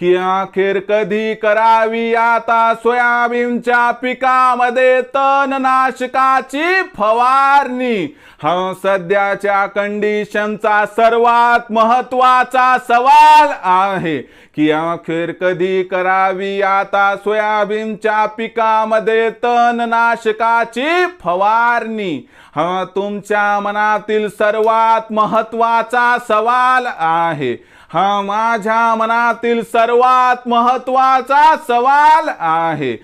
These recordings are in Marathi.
की अखेर कधी करावी आता सोयाबीनच्या पिकामध्ये तणनाशकाची फवारणी? हा सध्याच्या कंडिशनचा सर्वात महत्त्वाचा सवाल आहे. की अखेर कधी करावी आता सोयाबीनच्या पिकामध्ये तणनाशकाची फवारणी? हा तुमच्या मनातील सर्वात महत्त्वाचा सवाल आहे. हा माझ्या मनातील सर्वात महत्त्वाचा सवाल आहे.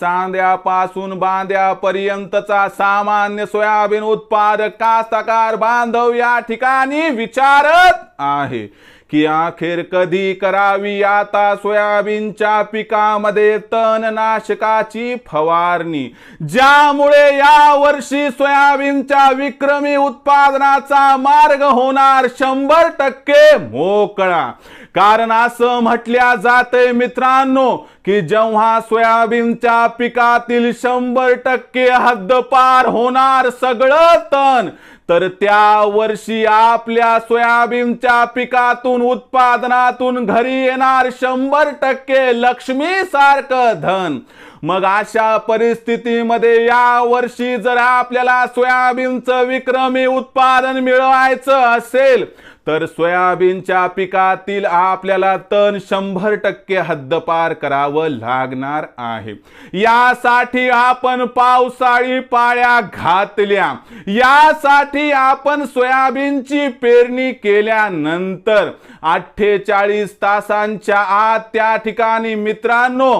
चांद्यापासून बांद्यापर्यंतचा सामान्य सोयाबीन उत्पादक कास्तकार बांधव या ठिकाणी विचारत आहे. की अखेर कधी करावी आता सोयाबीनच्या पिकामध्ये तणनाशकाची फवारणी? ज्यामुळे या वर्षी सोयाबीनच्या विक्रमी उत्पादनाचा मार्ग होणार शंभर टक्के मोकळा. कारण असं म्हटल्या जाते मित्रांनो की जेव्हा सोयाबीनच्या पिकातील शंभर टक्के हद्दपार होणार सगळं तण तर त्या वर्षी आपल्या सोयाबीनच्या पिकातून उत्पादनातून घरी येणार शंभर टक्के लक्ष्मी सारखं धन. मग अशा परिस्थितीमध्ये या वर्षी जर आपल्याला सोयाबीनचं विक्रमी उत्पादन मिळवायचं असेल तर सोयाबीनच्या पिकातील आपल्याला तण शंभर टक्के हद्दपार करावं लागणार आहे. यासाठी आपण पावसाळी पाळ्या घातल्या. यासाठी आपण सोयाबीनची पेरणी केल्यानंतर अठ्ठेचाळीस तासांच्या आत त्या ठिकाणी मित्रांनो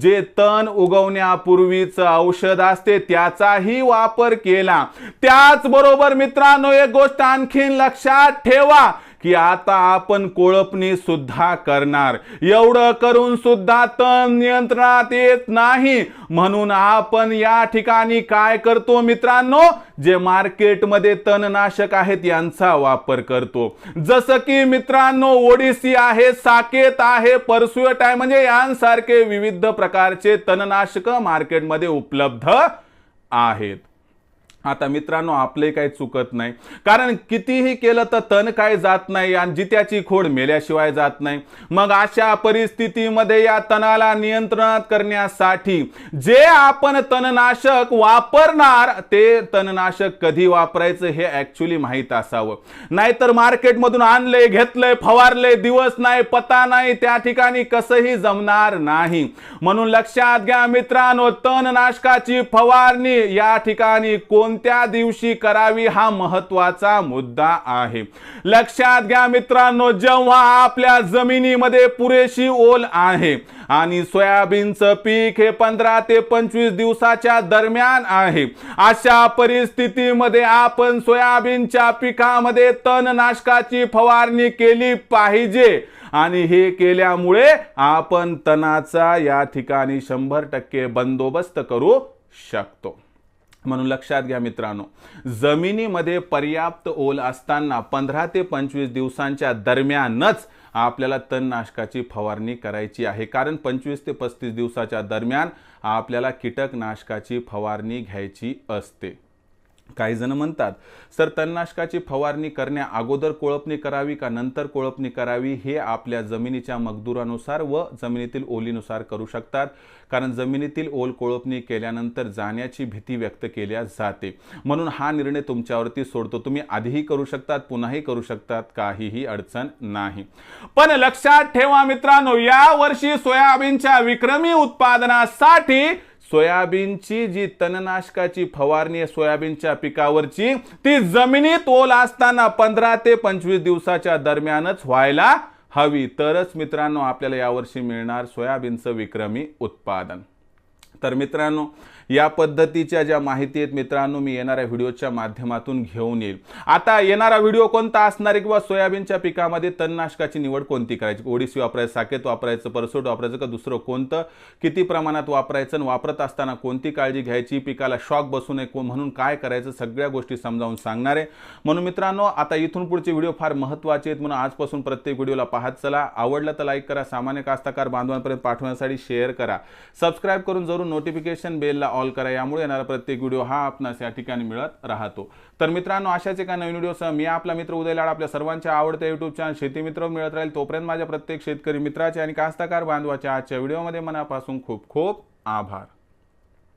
जे तण उगवण्यापूर्वीचं औषध असते त्याचाही वापर केला. त्याचबरोबर मित्रांनो एक गोष्ट आणखीन लक्षात ठेवा. की आता आपण कोळपणी सुद्धा करणार. एवढं करून सुद्धा तण नियंत्रणात येत नाही. म्हणून आपण या ठिकाणी काय करतो मित्रांनो? जे मार्केटमध्ये तणनाशक आहेत यांचा वापर करतो. जसं की मित्रांनो ओडिसी आहे साकेत आहे परसुएट आहे म्हणजे यांसारखे विविध प्रकारचे तणनाशक मार्केटमध्ये उपलब्ध आहेत. आता मित्रांनो आपले काही चुकत नाही. कारण कितीही केलं तर तण काय जात नाही आणि जित्याची खोड मेल्याशिवाय जात नाही. मग अशा परिस्थितीमध्ये या तणाला नियंत्रणात करण्यासाठी जे आपण तणनाशक वापरणार ते तणनाशक कधी वापरायचं हे ऍक्च्युली माहीत असावं. नाहीतर मार्केटमधून आणले घेतलंय फवारले दिवस नाही पता नाही त्या ठिकाणी कसंही जमणार नाही. म्हणून लक्षात घ्या मित्रांनो तणनाशकाची फवारणी या ठिकाणी कोण कोणत्या दिवशी करावी हा महत्त्वाचा मुद्दा आहे. लक्षात घ्या मित्रांनो जेव्हा आपल्या जमिनीमध्ये पुरेशी ओल आहे आणि सोयाबीनचं पीक हे पंधरा ते पंचवीस दिवसाच्या दरम्यान आहे अशा परिस्थितीमध्ये आपण सोयाबीनच्या पिकामध्ये तणनाशकाची फवारणी केली पाहिजे. आणि हे केल्यामुळे आपण तणाचा या ठिकाणी शंभर टक्के बंदोबस्त करू शकतो. म्हणून लक्षात घ्या मित्रांनो जमिनीमध्ये पर्याप्त ओल असताना पंधरा ते पंचवीस दिवसांच्या दरम्यानच आपल्याला तणनाशकाची फवारणी करायची आहे. कारण पंचवीस ते पस्तीस दिवसाच्या दरम्यान आपल्याला कीटकनाशकाची फवारणी घ्यायची असते. काही जण म्हणतात सर तणनाशकाची फवारणी करण्या अगोदर कोळपणी करावी का नंतर कोळपणी करावी हे आपल्या जमिनीच्या मगदुरानुसार व जमिनीतील ओलीनुसार करू शकतात कारण जमिनीतील ओल कोळपणी केल्यानंतर जाण्याची भीती व्यक्त केल्या जाते. म्हणून हा निर्णय तुमच्यावरती सोडतो. तुम्ही आधीही करू शकतात पुन्हाही करू शकतात काहीही अडचण नाही. पण लक्षात ठेवा मित्रांनो या वर्षी सोयाबीनच्या विक्रमी उत्पादनासाठी सोयाबीनची जी तणनाशकाची फवारणी आहे सोयाबीनच्या पिकावरची ती जमिनीत ओल असताना पंधरा ते पंचवीस दिवसाच्या दरम्यानच व्हायला हवी. तरच मित्रांनो आपल्याला यावर्षी मिळणार सोयाबीनचं विक्रमी उत्पादन. तर मित्रांनो या पद्धतीच्या ज्या माहिती आहेत मित्रांनो मी येणाऱ्या व्हिडिओच्या माध्यमातून घेऊन येईल. आता येणारा व्हिडिओ कोणता असणार आहे किंवा सोयाबीनच्या पिकामध्ये तणनाशकाची निवड कोणती करायची? ओडिसी वापरायचं साकेत वापरायचं परसोट वापरायचं का दुसरं कोणतं? किती प्रमाणात वापरायचं आणि वापरत असताना कोणती काळजी घ्यायची? पिकाला शॉक बसू नये को- म्हणून काय करायचं? सगळ्या गोष्टी समजावून सांगणार आहे. म्हणून मित्रांनो आता इथून पुढचे व्हिडिओ फार महत्त्वाचे आहेत म्हणून आजपासून प्रत्येक व्हिडिओला पाहत चला. आवडलं तर लाईक करा. सामान्य कास्तकार बांधवांपर्यंत पाठवण्यासाठी शेअर करा. सबस्क्राईब करून जरूर नोटिफिकेशन बेलला ऑल करा. यामुळे येणारा प्रत्येक व्हिडिओ हा आपणास या ठिकाणी मिळत राहतो. तर मित्रांनो अशाच एका नवीन व्हिडिओसह मी आपला मित्र उदय लाड आपल्या सर्वांच्या आवडत्या युट्यूब चॅनल शेती मित्र मिळत राहील. तोपर्यंत माझ्या प्रत्येक शेतकरी मित्राचे आणि कास्तकार बांधवाच्या आजच्या व्हिडिओमध्ये मनापासून खूप खूप आभार.